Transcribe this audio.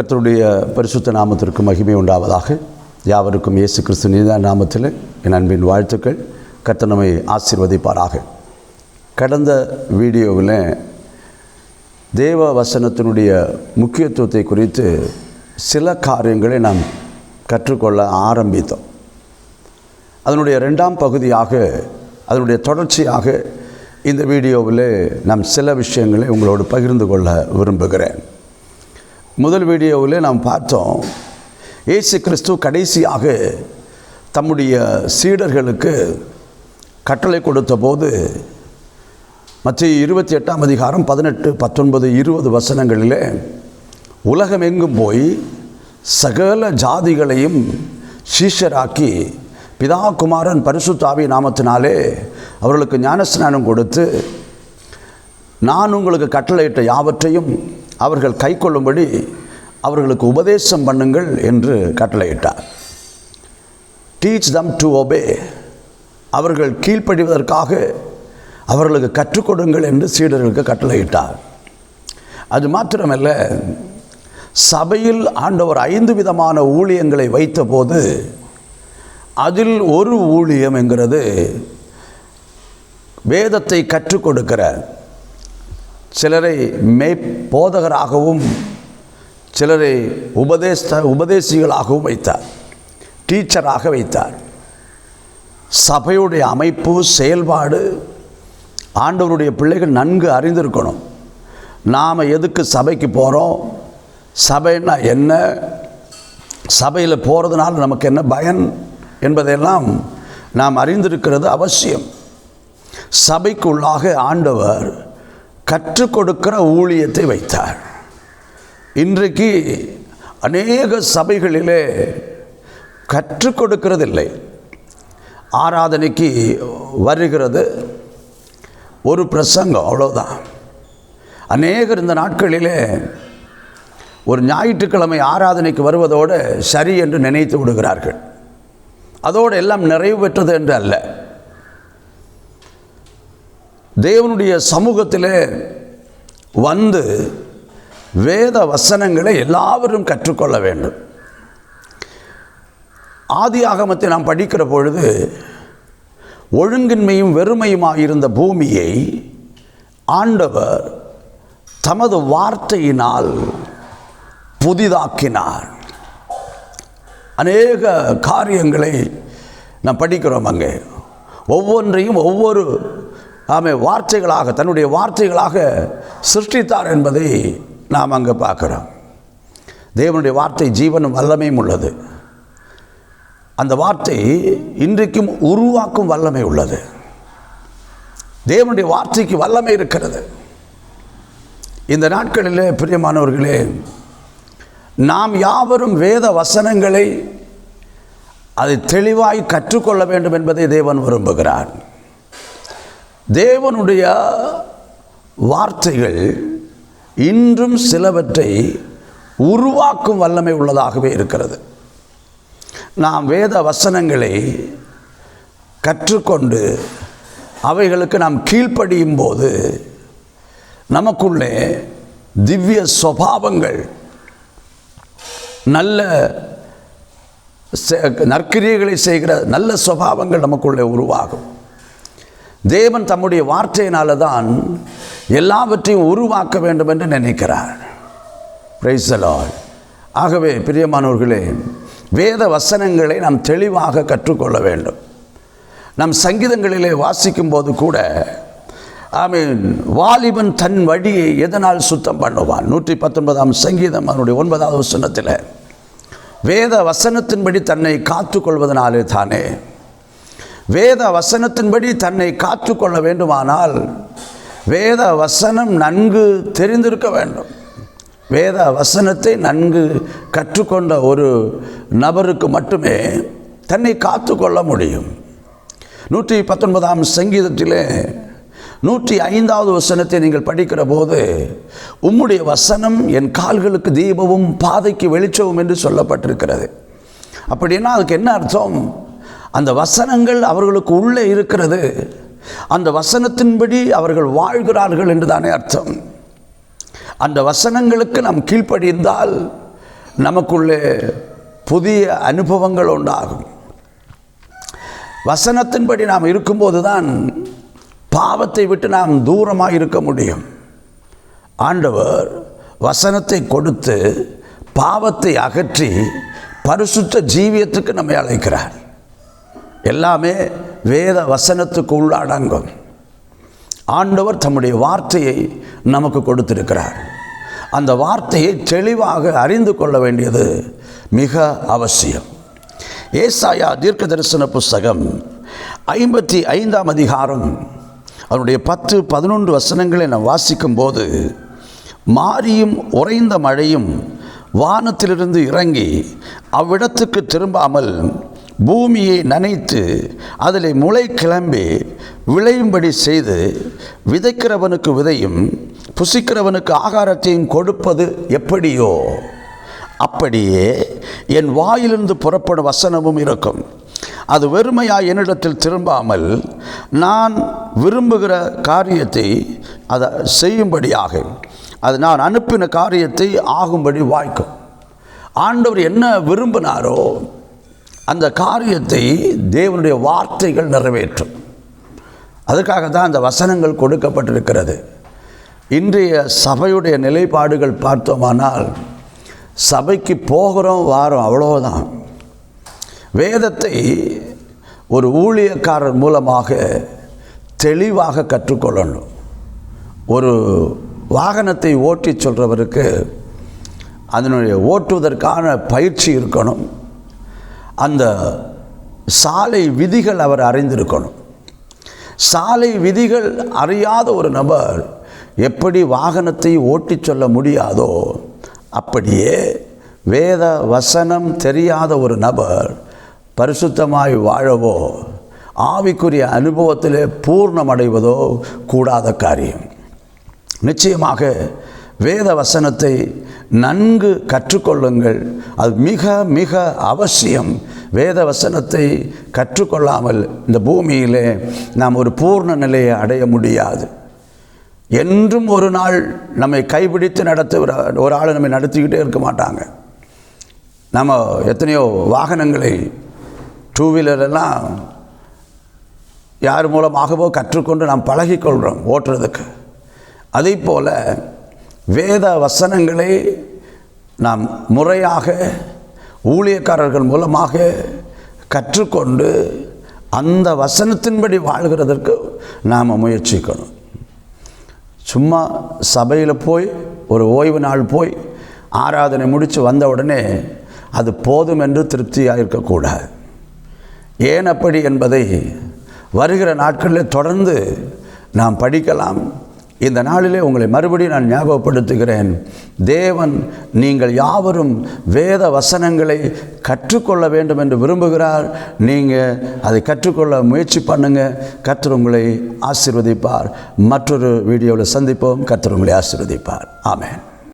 கர்த்தருடைய பரிசுத்த நாமத்திற்கு மகிமை உண்டாவதாக. யாவருக்கும் இயேசு கிறிஸ்து நீதா நாமத்தில் என் அன்பின் வாழ்த்துக்கள். கர்த்தர் நம்மை ஆசீர்வதிப்பாராக. கடந்த வீடியோவில் தேவ வசனத்தினுடைய முக்கியத்துவத்தை குறித்து சில காரியங்களை நாம் கற்றுக்கொள்ள ஆரம்பித்தோம். அதனுடைய ரெண்டாம் பகுதியாக அதனுடைய தொடர்ச்சியாக இந்த வீடியோவில் நாம் சில விஷயங்களை உங்களோடு பகிர்ந்து கொள்ள விரும்புகிறேன். முதல் வீடியோவில் நாம் பார்த்தோம் ஏசு கிறிஸ்து கடைசியாக தம்முடைய சீடர்களுக்கு கட்டளை கொடுத்த போது மற்ற இருபத்தி எட்டாம் அதிகாரம் பதினெட்டு பத்தொன்பது இருபது வசனங்களிலே உலகமெங்கும் போய் சகல ஜாதிகளையும் சீஷராக்கி பிதா குமாரன் பரிசுத்தாவி நாமத்தினாலே அவர்களுக்கு ஞானஸ்நானம் கொடுத்து நான் உங்களுக்கு கட்டளையிட்ட யாவற்றையும் அவர்கள் கைக்கொள்ளும்படி அவர்களுக்கு உபதேசம் பண்ணுங்கள் என்று கட்டளையிட்டார். டீச் தம் டு ஒபே அவர்கள் கீழ்ப்படிவதற்காக அவர்களுக்கு கற்றுக் கொடுங்கள் என்று சீடர்களுக்கு கட்டளையிட்டார். அது மாத்திரமல்ல சபையில் ஆண்டவர் ஐந்து விதமான ஊழியங்களை வைத்தபோது அதில் ஒரு ஊழியம் என்கிறது வேதத்தை கற்றுக் கொடுக்கிற சிலரை மெய்போதகராகவும் சிலரை உபதேச உபதேசிகளாகவும் வைத்தார். டீச்சராக வைத்தார். சபையுடைய அமைப்பு செயல்பாடு ஆண்டவருடைய பிள்ளைகள் நன்கு அறிந்திருக்கணும். நாம் எதுக்கு சபைக்கு போகிறோம் சபைன்னா என்ன? சபையில் போகிறதுனால நமக்கு என்ன பயன் என்பதையெல்லாம் நாம் அறிந்திருக்கிறது அவசியம். சபைக்குள்ளாக ஆண்டவர் கற்றுக் கொடுக்கிற ஊழியத்தை வைத்தார். இன்றைக்கு அநேக சபைகளிலே கற்றுக் கொடுக்கிறதில்லை ஆராதனைக்கு வருகிறது. ஒரு பிரசங்கம் அவ்வளோதான் அநேகர் இந்த நாட்களிலே ஒரு ஞாயிற்றுக்கிழமை ஆராதனைக்கு வருவதோடு சரி என்று நினைத்து விடுகிறார்கள். அதோடு எல்லாம் நிறைவு பெற்றது என்று அல்ல. தேவனுடைய சமூகத்தில் வந்து வேத வசனங்களை எல்லாவரும் கற்றுக்கொள்ள வேண்டும். ஆதி ஆகமத்தை நாம் படிக்கிற பொழுது ஒழுங்கின்மையும் வெறுமையுமாக இருந்த பூமியை ஆண்டவர் தமது வார்த்தையினால் புதிதாக்கினார். அநேக காரியங்களை நாம் படிக்கிறோம் அங்கே. ஒவ்வொன்றையும் ஒவ்வொரு ஆமை வார்த்தைகளாக தன்னுடைய வார்த்தைகளாக சிருஷ்டித்தார் என்பதை நாம் அங்கே பார்க்குறோம். தேவனுடைய வார்த்தை ஜீவனும் வல்லமையும் உள்ளது. அந்த வார்த்தை இன்றைக்கும் உருவாக்கும் வல்லமை உள்ளது. தேவனுடைய வார்த்தைக்கு வல்லமை இருக்கிறது. இந்த நாட்களிலே பிரியமானவர்களே நாம் யாவரும் வேத வசனங்களை அதை தெளிவாய் கற்றுக்கொள்ள வேண்டும் என்பதை தேவன் விரும்புகிறார். தேவனுடைய வார்த்தைகள் இன்றும் சிலவற்றை உருவாக்கும் வல்லமை உள்ளதாகவே இருக்கிறது. நாம் வேத வசனங்களை கற்றுக்கொண்டு அவைகளுக்கு நாம் கீழ்ப்படியும் போது நமக்குள்ளே திவ்ய சுவாவங்கள் நல்ல நற்கிரியைகளை செய்கிற நல்ல சுவாவங்கள் நமக்குள்ளே உருவாகும். தேவன் தம்முடைய வார்த்தையினால தான் எல்லாவற்றையும் உருவாக்க வேண்டும் என்று நினைக்கிறார் பிரைசலால் ஆகவே பிரியமானவர்களே வேத வசனங்களை நாம் தெளிவாக கற்றுக்கொள்ள வேண்டும். நம் சங்கீதங்களிலே வாசிக்கும் போது கூட ஆமீன் வாலிபன் தன் வழியை எதனால் சுத்தம் பண்ணுவான்? நூற்றி பத்தொன்பதாம் சங்கீதம் அதனுடைய ஒன்பதாவது வசனத்தில் வேத வசனத்தின்படி தன்னை காத்துக்கொள்வதனாலே தானே வேத வசனத்தின்படி தன்னை காத்துக்கொள்ள வேண்டுமானால் வேத வசனம் நன்கு தெரிந்திருக்க வேண்டும். வேத வசனத்தை நன்கு கற்றுக்கொண்ட ஒரு நபருக்கு மட்டுமே தன்னை காத்து கொள்ள முடியும். நூற்றி பத்தொன்பதாம் சங்கீதத்திலே நூற்றி ஐந்தாவது வசனத்தை நீங்கள் படிக்கிற போது உம்முடைய வசனம் என் கால்களுக்கு தீபமும் பாதைக்கு வெளிச்சவும் என்று சொல்லப்பட்டிருக்கிறது. அப்படின்னா அதுக்கு என்ன அர்த்தம்? அந்த வசனங்கள் அவர்களுக்கு உள்ளே இருக்கிறது. அந்த வசனத்தின்படி அவர்கள் வாழ்கிறார்கள் என்று தானே அர்த்தம். அந்த வசனங்களுக்கு நாம் கீழ்ப்படிந்தால் நமக்குள்ளே புதிய அனுபவங்கள் உண்டாகும். வசனத்தின்படி நாம் இருக்கும்போது தான் பாவத்தை விட்டு நாம் தூரமாக இருக்க முடியும். ஆண்டவர் வசனத்தை கொடுத்து பாவத்தை அகற்றி பரிசுத்த ஜீவியத்துக்கு நம்மை அழைக்கிறார். எல்லாமே வேத வசனத்துக்கு உள்ளடங்கும். ஆண்டவர் தம்முடைய வார்த்தையை நமக்கு கொடுத்திருக்கிறார். அந்த வார்த்தையை தெளிவாக அறிந்து கொள்ள வேண்டியது மிக அவசியம். ஏசாயா தீர்க்க தரிசன புஸ்தகம் ஐம்பத்தி ஐந்தாம் அதிகாரம். அவருடைய பத்து பதினொன்று வசனங்களை நான் வாசிக்கும்போது மாறியும் உறைந்த மழையும் வானத்திலிருந்து இறங்கி அவ்விடத்துக்கு திரும்பாமல் பூமியை நனைத்து அதில் முளை கிளம்பி விளையும்படி செய்து விதைக்கிறவனுக்கு விதையும் புசிக்கிறவனுக்கு ஆகாரத்தையும் கொடுப்பது எப்படியோ? அப்படியே என் வாயிலிருந்து புறப்படும் வசனமும் இருக்கும். அது வெறுமையாக என்னிடத்தில் திரும்பாமல் நான் விரும்புகிற காரியத்தை அதை செய்யும்படியாக அது நான் அனுப்பின காரியத்தை ஆகும்படி வாய்க்கும். ஆண்டவர் என்ன விரும்பினாரோ அந்த காரியத்தை தேவனுடைய வார்த்தைகள் நிறைவேற்றும். அதுக்காக தான் அந்த வசனங்கள் கொடுக்கப்பட்டிருக்கிறது. இன்றைய சபையுடைய நிலைப்பாடுகள் பார்த்தோமானால் சபைக்கு போகிறோம் வாரம் அவ்வளோதான் வேதத்தை ஒரு ஊழியக்காரர் மூலமாக தெளிவாக கற்றுக்கொள்ளணும். ஒரு வாகனத்தை ஓட்டி சொல்கிறவருக்கு அதனுடைய ஓட்டுவதற்கான பயிற்சி இருக்கணும். அந்த சாலை விதிகள் அவர் அறிந்திருக்கணும். சாலை விதிகள் அறியாத ஒரு நபர் எப்படி வாகனத்தை ஓட்டிச் சொல்ல முடியாதோ அப்படியே வேத வசனம் தெரியாத ஒரு நபர் பரிசுத்தமாய் வாழவோ ஆவிக்குரிய அனுபவத்திலே பூர்ணமடைவதோ கூடாத காரியம். நிச்சயமாக வேத வசனத்தை நன்கு கற்றுக்கொள்ளுங்கள். அது மிக மிக அவசியம். வேத வசனத்தை கற்றுக்கொள்ளாமல் இந்த பூமியிலே நாம் ஒரு பூர்ண நிலையை அடைய முடியாது. என்றும் ஒரு நாள் நம்மை கைப்பிடித்து நடத்துகிற ஒரு ஆள் நம்மை நடத்திக்கிட்டே இருக்க மாட்டாங்க. நம்ம எத்தனையோ வாகனங்களை டூ வீலரெல்லாம் யார் மூலமாகவோ கற்றுக்கொண்டு நாம் பழகிக்கொள்கிறோம் ஓட்டுறதுக்கு. அதே போல் வேத வசனங்களை நாம் முறையாக ஊழியக்காரர்கள் மூலமாக கற்றுக்கொண்டு அந்த வசனத்தின்படி வாழ்கிறதற்கு நாம் முயற்சிக்கணும். சும்மா சபையில் போய் ஒரு ஓய்வு நாள் போய் ஆராதனை முடித்து வந்த உடனே அது போதும் என்று திருப்தியாக இருக்கக்கூடாது. ஏன் அப்படி என்பதை வருகிற நாட்களில் தொடர்ந்து நாம் படிக்கலாம் இந்த நாளிலே உங்களை மறுபடியும் நான் ஞாபகப்படுத்துகிறேன். தேவன் நீங்கள் யாவரும் வேத வசனங்களை கற்றுக்கொள்ள வேண்டும் என்று விரும்புகிறார். நீங்கள் அதை கற்றுக்கொள்ள முயற்சி பண்ணுங்கள் கர்த்தர் உங்களை ஆசிர்வதிப்பார். மற்றொரு வீடியோவில் சந்திப்போம். கர்த்தர் உங்களை ஆசிர்வதிப்பார். ஆமேன்.